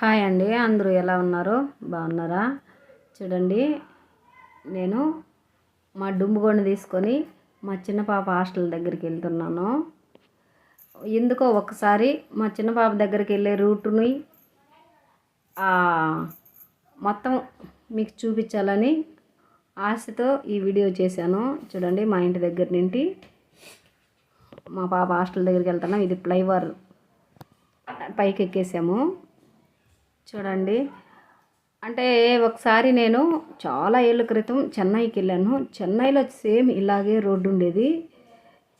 Hi అండి అందరూ ఎలా ఉన్నారు? బాగున్నారా? చూడండి నేను మా డుంబుగొండ తీసుకొని మా చిన్న పాప హాస్టల్ దగ్గరికి వెళ్తున్నాను. ఎందుకో ఒకసారి మా చిన్న పాప దగ్గరికి వెళ్ళే రూటుని మొత్తం మీకు చూపించాలని ఆశతో ఈ వీడియో చేశాను. చూడండి మా ఇంటి దగ్గర నుండి మా పాప హాస్టల్ దగ్గరికి వెళ్తున్నాం. ఇది ఫ్లైఓవర్ పైకి ఎక్కేసాము చూడండి. అంటే ఒకసారి నేను చాలా ఏళ్ళ క్రితం చెన్నైకి వెళ్ళాను. చెన్నైలో సేమ్ ఇలాగే రోడ్డు ఉండేది.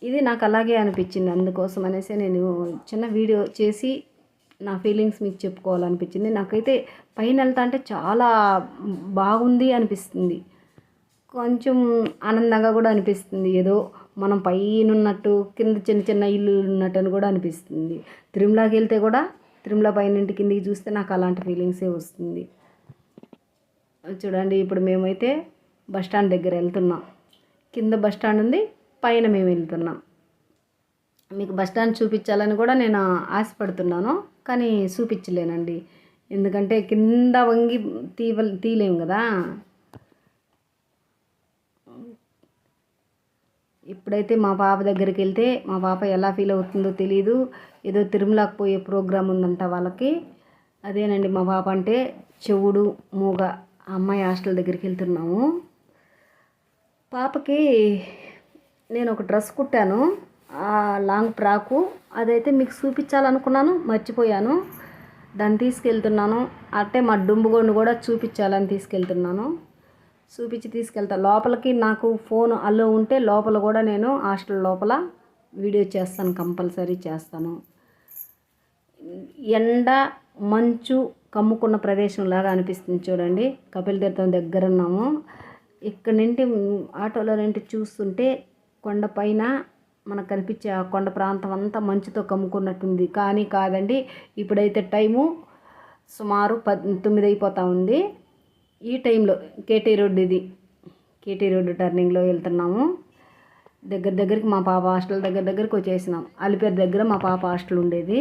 ఇది నాకు అలాగే అనిపించింది అందుకోసం అనేసి నేను చిన్న వీడియో చేసి నా ఫీలింగ్స్ మీకు చెప్పుకోవాలనిపించింది. నాకైతే పైన వెళ్తా అంటే చాలా బాగుంది అనిపిస్తుంది. కొంచెం ఆనందంగా కూడా అనిపిస్తుంది. ఏదో మనం పైన ఉన్నట్టు కింద చిన్న చిన్న ఇల్లు ఉన్నట్టు అని కూడా అనిపిస్తుంది. తిరుమలకి వెళ్తే కూడా తిరుమల పైన కిందికి చూస్తే నాకు అలాంటి ఫీలింగ్సే వస్తుంది. చూడండి ఇప్పుడు మేమైతే బస్ స్టాండ్ దగ్గర వెళ్తున్నాం. కింద బస్ స్టాండ్ ఉంది పైన మేము వెళ్తున్నాం. మీకు బస్ స్టాండ్ చూపించాలని కూడా నేను ఆశపడుతున్నాను కానీ చూపించలేనండి. ఎందుకంటే కింద వంగి తీవ తీయలేము కదా. ఇప్పుడైతే మా పాప దగ్గరికి వెళ్తే మా పాప ఎలా ఫీల్ అవుతుందో తెలియదు ఏదో తిరుమలకు పోయే ప్రోగ్రాం ఉందంట వాళ్ళకి. అదేనండి మా పాప అంటే చెవుడు మూగ అమ్మాయి హాస్టల్ దగ్గరికి వెళ్తున్నాము పాపకి నేను ఒక డ్రెస్ కుట్టాను లాంగ్ ఫ్రాకు. అదైతే మీకు చూపించాలనుకున్నాను మర్చిపోయాను. దాన్ని తీసుకెళ్తున్నాను. అంటే మా డుంబుగొండు కూడా చూపించాలని తీసుకెళ్తున్నాను. చూపించి తీసుకెళ్తా. లోపలికి నాకు ఫోన్ అల్లో ఉంటే లోపల కూడా నేను హాస్టల్ లోపల వీడియో చేస్తాను కంపల్సరీ చేస్తాను. ఎండ మంచు కమ్ముకున్న ప్రదేశం లాగా అనిపిస్తుంది చూడండి. కపిల తీర్థం దగ్గర ఉన్నాము. ఇక్కడ నుండి ఆటోలో నుండి చూస్తుంటే కొండ పైన మనకు కనిపించే ఆ కొండ ప్రాంతం అంతా మంచుతో కమ్ముకున్నట్టుంది. కానీ కాదండి ఇప్పుడైతే టైము సుమారు పద్ తొమ్మిది అయిపోతూ ఉంది. ఈ టైంలో కేటీ రోడ్డు ఇది కేటీ రోడ్డు టర్నింగ్లో వెళ్తున్నాము. దగ్గర దగ్గరికి మా పాప హాస్టల్ దగ్గర దగ్గరికి వచ్చేసినాం. అలిపేరు దగ్గర మా పాప హాస్టల్ ఉండేది.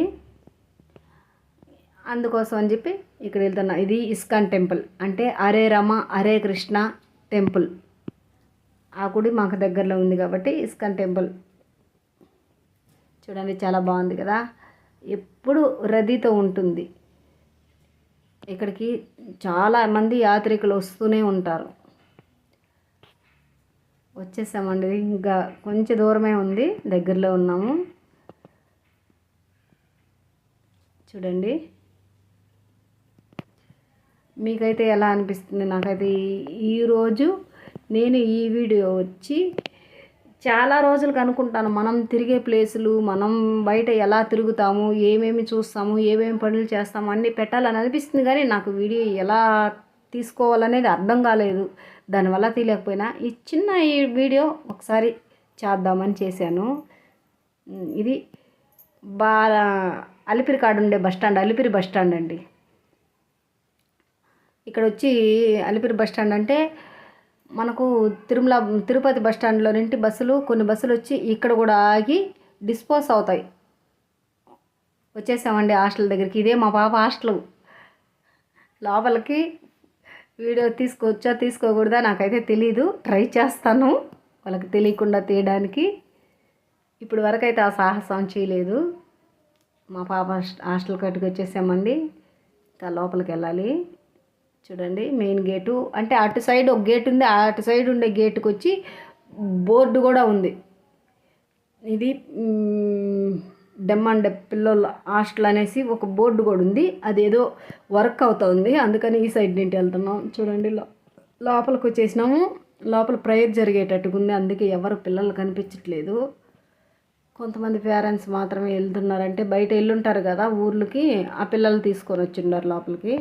అందుకోసం అని చెప్పి ఇక్కడ వెళ్తున్నాం. ఇది ఇస్కాన్ టెంపుల్. అంటే అరే రమ అరే కృష్ణ టెంపుల్. ఆ గుడి మాకు దగ్గరలో ఉంది కాబట్టి ఇస్కాన్ టెంపుల్. చూడండి చాలా బాగుంది కదా. ఎప్పుడు రద్దీతో ఉంటుంది. ఇక్కడికి చాలా మంది యాత్రికులు వస్తూనే ఉంటారు. వచ్చేసామండి. ఇంకా కొంచెం దూరమే ఉంది. దగ్గరలో ఉన్నాము. చూడండి. మీకైతే ఎలా అనిపిస్తుంది? నాకైతే ఈరోజు నేను ఈ వీడియో వచ్చి చాలా రోజులకు అనుకుంటాను మనం తిరిగే ప్లేసులు మనం బయట ఎలా తిరుగుతాము ఏమేమి చూస్తాము ఏమేమి పనులు చేస్తాము అన్నీ పెట్టాలని అనిపిస్తుంది కానీ నాకు వీడియో ఎలా తీసుకోవాలనేది అర్థం కాలేదు. దానివల్ల తీయలేకపోయినా ఈ చిన్న ఈ వీడియో ఒకసారి చేద్దామని చేశాను. ఇది బాగా అలిపిరి కాడు ఉండే bus stand Alipiri bus stand అండి. ఇక్కడ వచ్చి అలిపిరి బస్ స్టాండ్ అంటే మనకు తిరుమల తిరుపతి బస్ స్టాండ్లో నుండి బస్సులు కొన్ని బస్సులు వచ్చి ఇక్కడ కూడా ఆగి డిస్పోజ్ అవుతాయి. వచ్చేసామండి హాస్టల్ దగ్గరికి. ఇదే మా పాప హాస్టల్. లోపలికి వీడియో తీసుకోవచ్చా తీసుకోకూడదా నాకైతే తెలీదు. ట్రై చేస్తాను. వాళ్ళకి తెలియకుండా తీయడానికి. ఇప్పుడు వరకైతే ఆ సాహసం చేయలేదు. మా పాప హాస్టల్ కట్టుకు వచ్చేసామండి ఇంకా లోపలికి వెళ్ళాలి. చూడండి మెయిన్ గేటు అంటే అటు సైడ్ ఒక గేట్ ఉంది అటు సైడ్ ఉండే గేటుకు వచ్చి బోర్డు కూడా ఉంది. ఇది డెమ్మండ్ పిల్లల హాస్టల్ అనేసి ఒక బోర్డు కూడా ఉంది. అదేదో వర్క్ అవుతుంది. అందుకని ఈ సైడ్ నుండి వెళ్తున్నాం. చూడండి లోపలికి వచ్చేసినాము. లోపల ప్రేయర్ జరిగేటట్టుగా ఉంది. అందుకే ఎవరు పిల్లలు కనిపించట్లేదు. కొంతమంది పేరెంట్స్ మాత్రమే వెళ్తున్నారంటే బయట వెళ్ళుంటారు కదా ఊర్లకి ఆ పిల్లలు తీసుకొని వచ్చిండారు లోపలికి.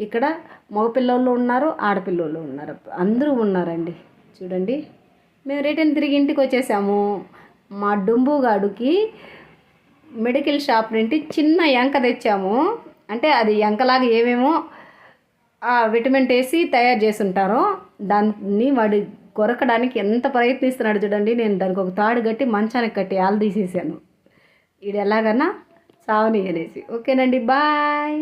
ఇక్కడ మగపిల్లలు ఉన్నారు ఆడపిల్లలు ఉన్నారు. అందరూ ఉన్నారండి. చూడండి. మేము రిటర్న్ తిరిగి ఇంటికి వచ్చేసాము. మా డుంబుగాడుకి మెడికల్ షాప్ నుండి చిన్న ఎంక తెచ్చాము. అంటే అది ఎంకలాగా ఏమేమో విటమిన్ వేసి తయారు చేసి ఉంటారో దాన్ని వాడి కొరకడానికి ఎంత ప్రయత్నిస్తున్నాడు చూడండి. నేను దానికి ఒక తాడు కట్టి మంచానికి కట్టి ఆలు తీసేసాను. ఇది ఎలాగన్నా సావని అనేసి ఓకేనండి. బాయ్.